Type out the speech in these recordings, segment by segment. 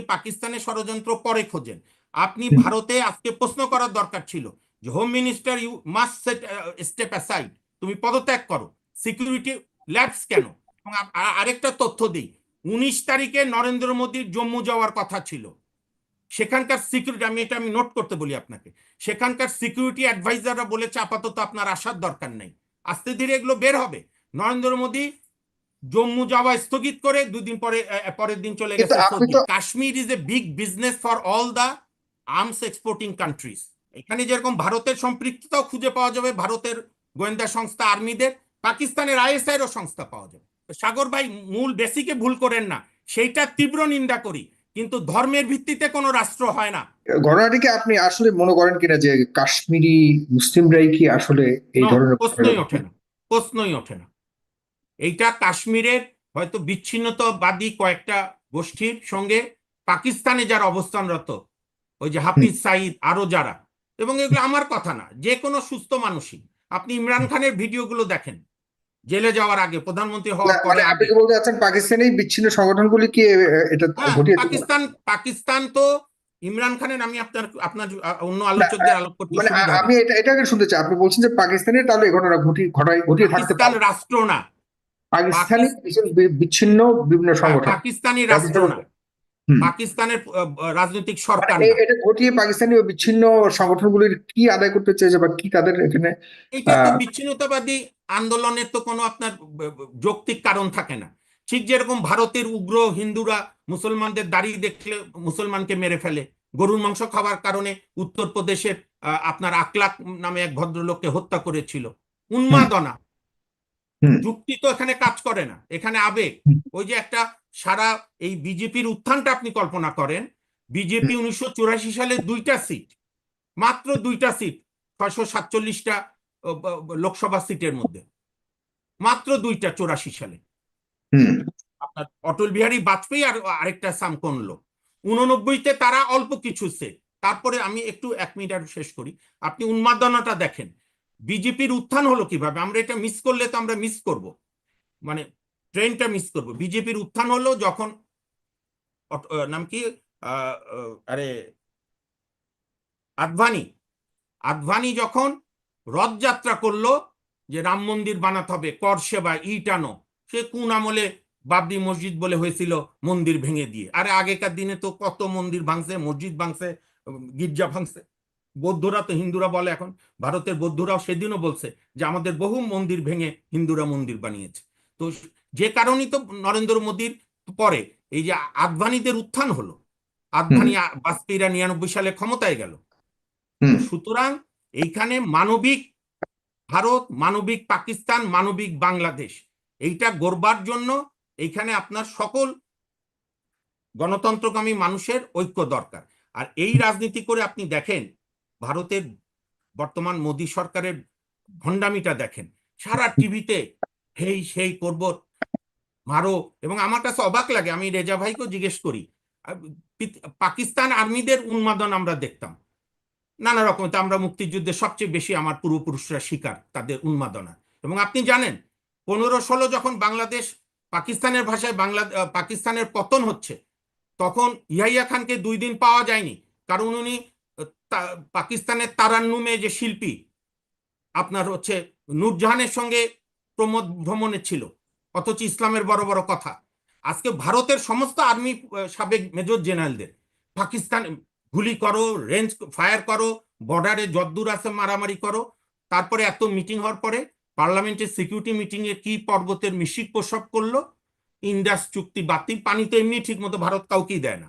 পাকিস্তানের ষড়যন্ত্র পরে খোঁজেন। আপনি ভারতে আজকে প্রশ্ন করার দরকার ছিল যে home minister you must set step aside. তুমি পদত্যাগ করো। সিকিউরিটি ল্যাবস কেন? এবং আরেকটা তথ্য দিই। উনিশ তারিখে নরেন্দ্র মোদীর জম্মু যাওয়ার কথা ছিল। সেখানকার সিকিউরিটি আমি এটা আমি নোট করতে বলি আপনাকে। সেখানকার সিকিউরিটি অ্যাডভাইজাররা বলেছে আপাতত আপনার আসার দরকার নেই। আস্তে ধীরে এগুলো বের হবে। নরেন্দ্র মোদী জম্মু যাওয়া স্থগিত করে দুদিন পরে পরের দিন চলে গেছে Kashmir is a big business for all the arms exporting countries এখানে যেরকম ভারতের সম্পৃক্ততাও খুঁজে পাওয়া যাবে ভারতের গোয়েন্দা সংস্থা আর্মিদের পাকিস্তানের আইএসআই এরও সংস্থা পাওয়া যাবে। সাগর ভাই মূল বেসিকে ভুল করেন না। সেইটা তীব্র নিন্দা করি কিন্তু ধর্মের ভিত্তিতে কোনো রাষ্ট্র হয় না। ঘটনাটিকে আপনি আসলে মনে করেন কিনা যে কাশ্মীরি মুসলিমরাই কি আসলে এই ধরনের প্রশ্নই ওঠে না। প্রশ্নই ওঠে না। এইটা কাশ্মীরের হয়তো বিচ্ছিন্নতাবাদী কয়েকটা গোষ্ঠীর সঙ্গে পাকিস্তানে যারা অবস্থানরত ওই যে হাফিজ সাইদ আরও যারা এবং এগুলো আমার কথা না যে কোনো সুস্থ মানুষই। আপনি ইমরান খানের ভিডিওগুলো দেখেন জেলে যাওয়ার আগে প্রধানমন্ত্রী হওয়ার পরে মানে আপনি আগে। কি বলতে চাচ্ছেন পাকিস্তানি বিচ্ছিন্ন সংগঠনগুলি কি এটা হ্যাঁ, ঘটিয়েছে পাকিস্তান পাকিস্তান তো ইমরান খানের আমি আপনার আপনার অন্য আলোচকদের আলোক করতে মানে। আমি এটা এটাকে শুনতে চাই। আপনি বলছেন যে পাকিস্তানি তাহলে ঘটনা ঘটি ঘটাই ঘটিয়ে থাকতে পারে। রাষ্ট্র না। পাকিস্তানি বিচ্ছিন্ন বিভিন্ন সংগঠন। পাকিস্তানি রাষ্ট্র পাকিস্তানের রাজনৈতিক সরকার এটা ঘটিয়ে পাকিস্তানি ও বিচ্ছিন্ন সংগঠনগুলির কি আদায় করতে চেয়েছে বা কি তাদের এখানে এটা তো বিচ্ছিন্নতাবাদী আন্দোলনের তো কোনো আপনার যৌক্তিক কারণ থাকে না। ঠিক যেরকম ভারতের উগ্র হিন্দুরা মুসলমানদের দাড়ি দেখলে মুসলমানকে মেরে ফেলে গরুর মাংস খাওয়ার কারণে উত্তরপ্রদেশের আপনার আকলাক নামে এক ভদ্রলোককে হত্যা করেছিল। উন্মাদনা। যুক্তি তো এখানে কাজ করে না। এখানে আবেগ। ওই যে একটা সারা এই বিজেপির উত্থানটা আপনি কল্পনা করেন বিজেপি উনিশশো চুরাশি সালে দুইটা সিট মাত্র দুইটা সিট ছয়শো সাতচল্লিশটা লোকসভা সিটের মধ্যে। মাত্র দুইটা চুরাশি সালে। আপনার অটল বিহারী বাজপেয়ী আর আরেকটা সাম কনলো উননব্বইতে তারা অল্প কিছু সেট। তারপরে আমি একটু এক মিনিট আর শেষ করি। আপনি উন্মাদনাটা দেখেন। বিজেপির উত্থান হলো কীভাবে? আমরা এটা মিস করলে তো আমরা মিস করব। মানে ট্রেনটা মিস করব। বিজেপির উত্থান হলো যখন নাম কি? আরে, আদভানি। আদভানি যখন রথযাত্রা করল যে রাম মন্দির বানাতে হবে, কর সেবা, ইট আনো, সে কোন আমলে বাবরি মসজিদ বলে হয়েছিল মন্দির ভেঙে দিয়ে। আরে আগেকার দিনে তো কত মন্দির ভাঙছে, মসজিদ ভাঙছে গির্জা ভাঙছে। বৌদ্ধরা তো হিন্দুরা বলে এখন। ভারতের বৌদ্ধরাও সেদিনও বলছে যে আমাদের বহু মন্দির ভেঙে হিন্দুরা মন্দির বানিয়েছে। তো যে কারণেই তো নরেন্দ্র মোদীর পরে এই যে আদভানিদের উত্থান হলো আদভানি বাজপেয়ীরা নিরানব্বই সালে ক্ষমতায় গেল। সুতরাং এইখানে মানবিক ভারত মানবিক পাকিস্তান মানবিক বাংলাদেশ এইটা গড়বার জন্য এইখানে আপনার সকল গণতন্ত্রকামী মানুষের ঐক্য দরকার। আর এই রাজনীতি করে আপনি দেখেন ভারতের বর্তমান মোদী সরকারের ভণ্ডামিটা দেখেন। সারা টিভিতে হেই, সেই করব, মারো, এবং আমার কাছে অবাক লাগে, আমি রেজা ভাইকেও জিজ্ঞেস করি পাকিস্তান আর্মিদের উন্মাদন আমরা দেখতাম। নানা রকম, তো আমরা মুক্তিযুদ্ধে সবচেয়ে বেশি আমার পূর্বপুরুষরা শিকার, তাদের উন্মাদনা। এবং আপনি জানেন, পনেরো ষোলো যখন বাংলাদেশ পাকিস্তানের ভাষায় বাংলা পাকিস্তানের পতন হচ্ছে, তখন ইয়াহিয়া খানকে দুই দিন পাওয়া যায়নি, কারণ উনি পাকিস্তানের তারান্নুমে যে শিল্পী, আপনার হচ্ছে নূরজাহানের সঙ্গে প্রমোদ ভ্রমণে ছিল, অথচ ইসলামের বড় বড় কথা। আজকে ভারতের সমস্ত আর্মি সাবেক মেজর জেনারেলদের, পাকিস্তান, গুলি করো, রেঞ্জ, ফায়ার করো, বর্ডারে যদ্দূর আছে, মারামারি করো, তারপরে এত মিটিং হওয়ার পরে পার্লামেন্টের সিকিউরিটি মিটিং এ কি পর্বতের মিশিক প্রসব করল ইন্ডাস চুক্তি বাতিল, পানি তো এমনি ঠিক মতো ভারত কাউকেই দেয় না।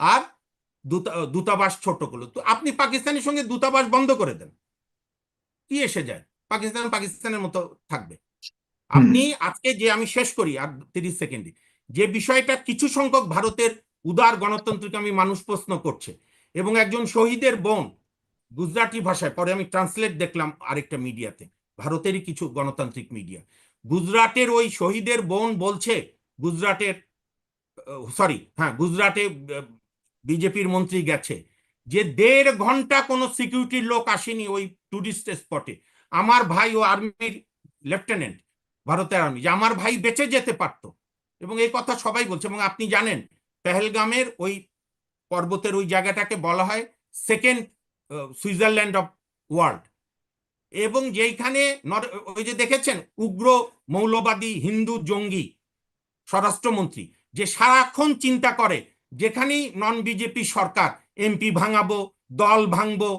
আর দূতাবাস ছোট করল। তো আপনি পাকিস্তানের সঙ্গে দূতাবাস বন্ধ করে দেন। কি এসে যায়? পাকিস্তান পাকিস্তানের মতো থাকবে। আপনি আজকে যে আমি শেষ করি আর তিরিশ সেকেন্ডে যে বিষয়টা কিছু সংখ্যক ভারতের উদার গণতন্ত্রকে আমি মানুষ প্রশ্ন করছে এবং একজন শহীদের বোন গুজরাটি ভাষায় পরে আমি ট্রান্সলেট দেখলাম আরেকটা মিডিয়াতে ভারতেরই কিছু গণতান্ত্রিক মিডিয়া গুজরাটের ওই শহীদের বোন বলছে গুজরাটের সরি হ্যাঁ গুজরাটে বিজেপির মন্ত্রী গেছে, যে দেড় ঘণ্টা কোনো সিকিউরিটির লোক আসেনি ওই টুরিস্ট স্পটে আমার ভাই ও আর্মির লেফটেন্যান্ট ভারতের আর্মি যে আমার ভাই বেঁচে যেতে পারতো। এবং এই কথা সবাই বলছে, এবং আপনি জানেন, পেহেলগামের ওই পর্বতের ওই জায়গাটাকে বলা হয় সেকেন্ড সুইজারল্যান্ড অফ ওয়ার্ল্ড এবং যেইখানে ওই যে দেখেছেন, উগ্র মৌলবাদী হিন্দু জঙ্গি স্বরাষ্ট্রমন্ত্রী, যে সারাক্ষণ চিন্তা করে যেখানেই নন বিজেপি সরকার এমপি ভাঙাবো দল ভাঙবো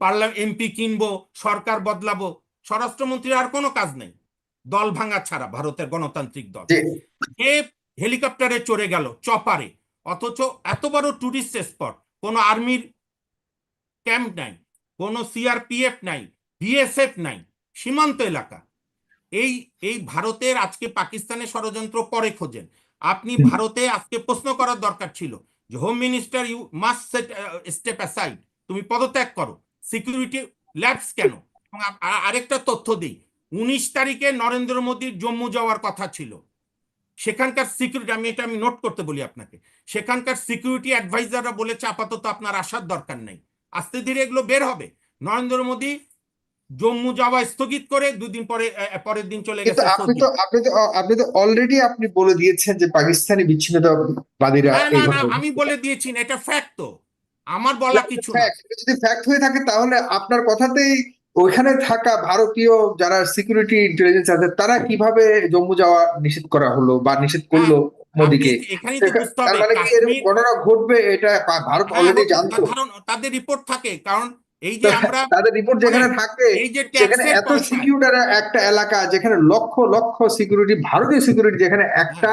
পার্লা এমপি কিনবো সরকার বদলাবো স্বরাষ্ট্রমন্ত্রীর আর কোনো কাজ নেই। দল ভাঙা ছাড়া ভারতের গণতান্ত্রিক দল। যে যে হেলিকপ্টারে চড়ে গেল চপারে অথচ এত বড় টুরিস্ট স্পট কোনো আর্মির ক্যাম্প নাই কোনো সিআরপিএফ নাই বিএসএফ নাই সীমান্ত এলাকা। এই এই ভারতের আজকে পাকিস্তানের ষড়যন্ত্র পরে খোঁজেন। আপনি ভারতে আজকে প্রশ্ন করার দরকার ছিল যে home minister you must set step aside তুমি পদত্যাগ করো। সিকিউরিটি ল্যাবস কেন? আরেকটা তথ্য দিই। উনিশ তারিখে নরেন্দ্র মোদীর জম্মু যাওয়ার কথা ছিল। সেখানকার সিকিউরিটি আমি এটা আমি নোট করতে বলি আপনাকে। সেখানকার সিকিউরিটি অ্যাডভাইজাররা বলেছে আপাতত আপনার আসার দরকার নেই। আস্তে ধীরে এগুলো বের হবে। নরেন্দ্র মোদী জম্মু যাওয়া স্থগিত করে দুদিন পরে পরের দিন চলে গেছে আপনি তো আপনি তো আপনি তো অলরেডি আপনি বলে দিয়েছেন যে পাকিস্তানি বিচ্ছিন্নতাবাদীরা না না আমি বলে দিয়েছি এটা ফ্যাক্ট তো। আমার বলা কিছু না। যদি ফ্যাক্ট হয়ে থাকে তাহলে আপনার কথাতেই ওইখানে থাকা ভারতীয় যারা সিকিউরিটি ইন্টেলিজেন্স আছে তারা কীভাবে জম্মু যাওয়া নিষেধ করা হলো বা নিষেধ করল মোদিকে? তার মানে কি এরকম ঘটনা ঘটবে এটা ভারত হ্যাঁ, অলরেডি হতে- জানতো। ধারণ তাদের রিপোর্ট থাকে কারণ এই যে আমরা তাদের রিপোর্ট যেখানে থাকে এই যে যেখানে এত পয়সা একটা এলাকা যেখানে লক্ষ লক্ষ সিকিউরিটি ভারতীয় সিকিউরিটি যেখানে একটা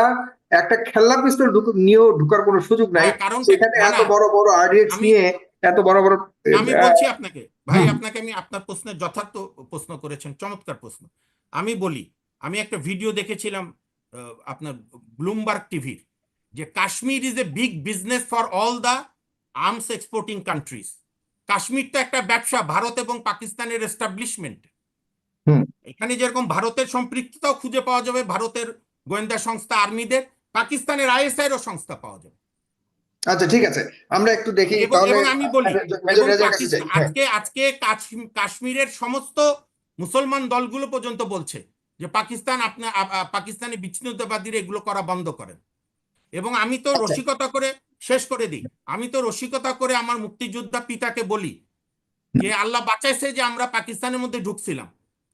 একটা খেলনা পিস্তল নিয়েও ঢুকার কোনো সুযোগ নাই। হ্যাঁ, কারণ সেখানে এত বড় বড় আরডিএক্স আমি- নিয়ে এত বড় বড় আমি বলছি আপনাকে। ভাই আপনাকে আমি আপনার প্রশ্নের যথার্থ প্রশ্ন করেছেন চমৎকার প্রশ্ন। আমি বলি আমি একটা ভিডিও দেখেছিলাম আপনার ব্লুমবার্গ টিভির যে Kashmir is a big business for all the arms exporting countries Kashmir তো একটা ব্যবসা ভারত এবং পাকিস্তানের এস্টাবলিশমেন্ট এখানে যেরকম ভারতের সম্পৃক্ততাও খুঁজে পাওয়া যাবে ভারতের গোয়েন্দা সংস্থা আর্মিদের পাকিস্তানের আইএসআই এরও সংস্থা পাওয়া যাবে। আচ্ছা ঠিক আছে। আমরা একটু দেখি এবং আমি বলি পাকিস্তান- যাই। হ্যাঁ। আজকে আজকে কাশ্মীরের সমস্ত মুসলমান দলগুলো পর্যন্ত বলছে যে পাকিস্তান আপনার পাকিস্তানি বিচ্ছিন্নতাবাদীরা এগুলো করা বন্ধ করেন। এবং আমি তো আচ্ছা। রসিকতা করে শেষ করে দিই। আমি তো রসিকতা করে আমার মুক্তিযোদ্ধা পিতাকে বলি যে আল্লাহ বাঁচাইছে যে আমরা পাকিস্তানের মধ্যে ঢুকছিলাম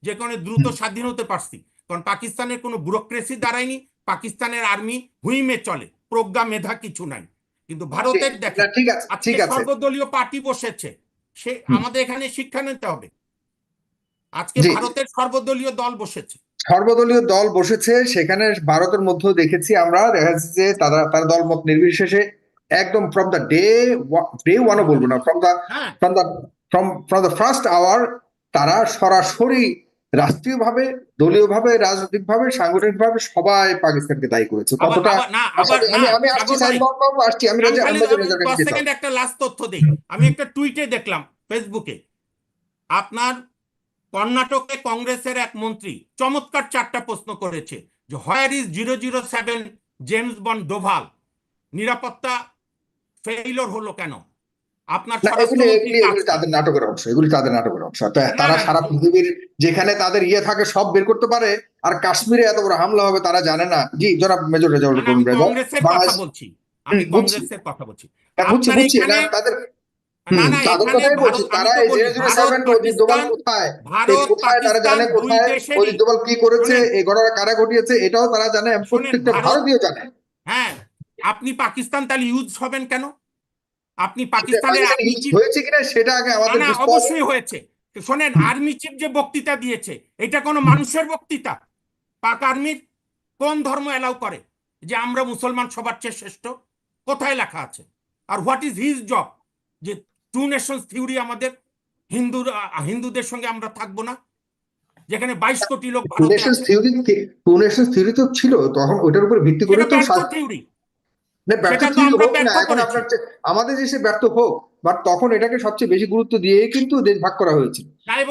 যে কারণে দ্রুত স্বাধীন হতে পারছি। কারণ পাকিস্তানের কোনো ব্যুরোক্রেসি দাঁড়ায়নি পাকিস্তানের আর্মি হুইমে চলে প্রজ্ঞা মেধা কিছু নাই। কিন্তু ভারতের ঠিক আছে আজকে সর্বদলীয় পার্টি বসেছে সে আমাদের এখানে শিক্ষা নিতে হবে। আজকে ভারতের সর্বদলীয় দল বসেছে। সর্বদলীয় দল বসেছে সেখানে ভারতের মধ্যেও দেখেছি আমরা দেখা যাচ্ছে যে তারা তার দল মত নির্বিশেষে একদম ফ্রম দ্য ডে ডে ওয়ানও বলব না ফ্রম দ্য হ্যাঁ। From the from from the first hour তারা সরাসরি রাষ্ট্রীয়ভাবে দলীয়ভাবে রাজনৈতিকভাবে সাংগঠনিকভাবে সবাই পাকিস্তানকে দায়ী করেছে। কতটা আমি আসছি আসছি আমি একটা লাস্ট তথ্য দেই। আমি একটা টুইটে দেখলাম ফেসবুকে আপনার কর্ণাটকে কংগ্রেসের এক মন্ত্রী চমৎকার চারটা প্রশ্ন করেছে যে where is zero zero seven James Bond Doval নিরাপত্তা ফেইলর হলো কেন? আপনার তাদের নাটকের অংশ এগুলি তাদের নাটকের অংশ। তারা সারা পৃথিবীর যেখানে তাদের ইয়ে থাকে সব বের করতে পারে আর কাশ্মীরে এত বড় হামলা হবে তারা জানে না। জি জনাব মেজর রেজাউল করিম কংগ্রেসের কথা বলছি আমি কংগ্রেসের কথা বলছি। বুঝছি বুঝছি না তাদের না হুম, না তাদের কথাই বলছি। তারা এই জিরো জিরো সেভেন অজিত কোথায়? কোথায় তারা জানে কোথায় দেশেরই কি করেছে এই ঘটনা কারা ঘটিয়েছে এটাও তারা জানে প্রত্যেকটা ভারতীয় জানে। হ্যাঁ আপনি পাকিস্তান তাহলে ইউজ হবেন কেন? আপনি পাকিস্তানের আর্মি চিফ হয়েছে কিনা সেটা আগে আমাদের না অবশ্যই হয়েছে। শোনেন আর্মি চিফ যে বক্তৃতা দিয়েছে এটা কোনো মানুষের বক্তৃতা? পাক আর্মির কোন ধর্ম এলাও করে? যে আমরা মুসলমান সবার চেয়ে শ্রেষ্ঠ? কোথায় লেখা আছে? আর হোয়াট ইজ হিজ জব যে টু নেশনস থিওরি আমাদের হিন্দু হিন্দুদের সঙ্গে আমরা থাকব না? যেখানে বাইশ কোটি লোক two theory two nations theory তো ছিল তখন ওটার উপর ভিত্তি করে তো থিওরি আমাদের দেশে ব্যর্থ হোক বাট তখন এটাকে সবচেয়ে বেশি গুরুত্ব দিয়ে কিন্তু দেশ ভাগ করা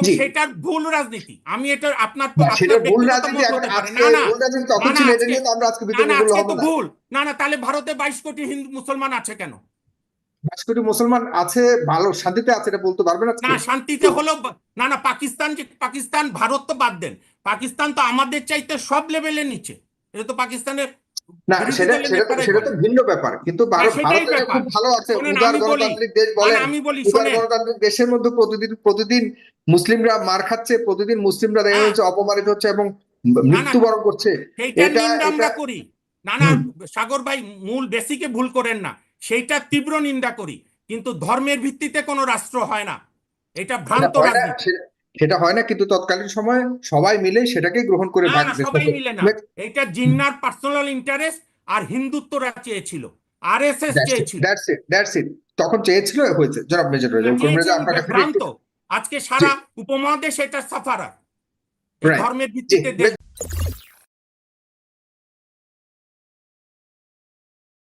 জি। সেটার ভুল রাজনীতি। আমি এটা আপনার সেটা ভুল রাজনীতি এখন ভুল তখন ছিল এটা নিয়ে আমরা আজকে বিতর্ক করলে হবে না। ভুল। না না তাহলে ভারতে বাইশ কোটি হিন্দু মুসলমান আছে কেন? বাইশ কোটি মুসলমান আছে ভালো শান্তিতে আছে এটা বলতে পারবেন আজকে? না শান্তিতে হলো না না পাকিস্তান যে পাকিস্তান ভারত তো বাদ দেন। পাকিস্তান তো আমাদের চাইতে সব লেভেলে নিচে। এটা তো পাকিস্তানের না সেটা সেটা তো সেটা তো ভিন্ন ব্যাপার। কিন্তু ভারত সেটাই ভারত। খুব ভালো আছে। উদার গণতান্ত্রিক দেশ বলেন। উদার গণতান্ত্রিক দেশের মধ্যে প্রতিদিন প্রতিদিন মুসলিমরা মার খাচ্ছে প্রতিদিন মুসলিমরা দেখা হ্যাঁ। যাচ্ছে অপমানিত হচ্ছে এবং মৃত্যুবরণ করছে। এটা- আমরা করি। না না সাগর ভাই মূল বেসিকে ভুল করেন না। সেইটা তীব্র নিন্দা করি। কিন্তু ধর্মের ভিত্তিতে কোনো রাষ্ট্র হয় না। এটা ভ্রান্ত হয় রাজনীতি। সেটা হয় না কিন্তু তৎকালীন সময়ে সবাই মিলে সেটাকে গ্রহণ করে সবাই মিলে না। এটা জিন্নার পার্সোনাল ইন্টারেস্ট আর হিন্দুত্বরা চেয়েছিল। আর এস এস চেয়েছিল। দ্যাটস ইট দ্যাটস ইট তখন চেয়েছিল হয়েছে জনাব মেজর আজকে সারা উপমহাদেশ এটা সাফারা ধর্মের ভিত্তিতে